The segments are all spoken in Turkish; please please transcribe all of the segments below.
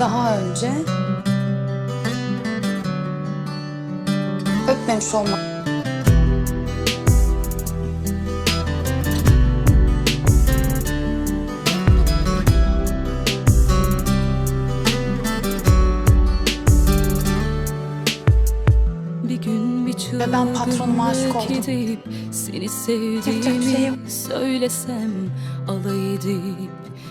Daha önce öpmemiş olmak. Ve ben patronuma aşık oldum. edip Seni şey sevdiğimi söylesem Alay edip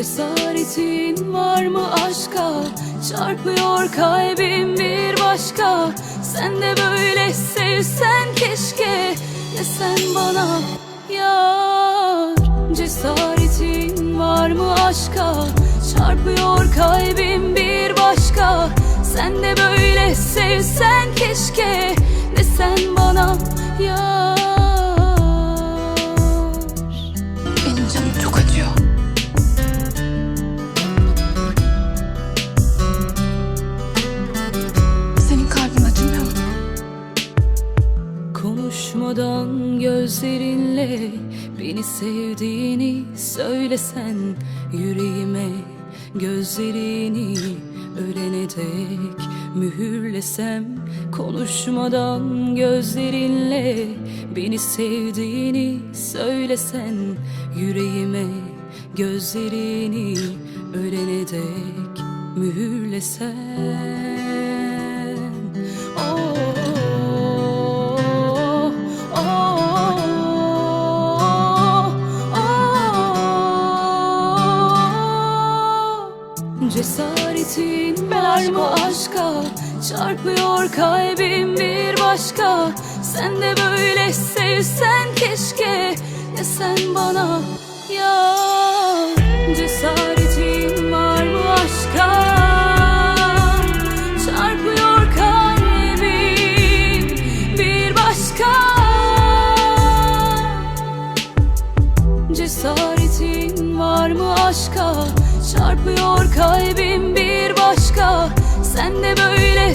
Cesaretin var mı aşka? Çarpıyor kalbim bir başka. Sen de böyle sevsen keşke. Ne sen bana yar. Cesaretin var mı aşka? Çarpıyor kalbim bir başka. Sen de böyle sevsen keşke. Ne sen bana yar Konuşmadan gözlerinle beni sevdiğini söylesen yüreğime gözlerini ölene dek mühürlesem konuşmadan gözlerinle beni sevdiğini söylesen yüreğime gözlerini ölene dek mühürlesen Cesaretin var mı aşka? Çarpıyor kalbim bir başka. Sen de böyle sevsen keşke. Ne sen bana yar Cesaretin var mı aşka? Çarpıyor kalbim bir başka. Cesaretin var mı aşka Çarpıyor kalbim bir başka. Sen de böyle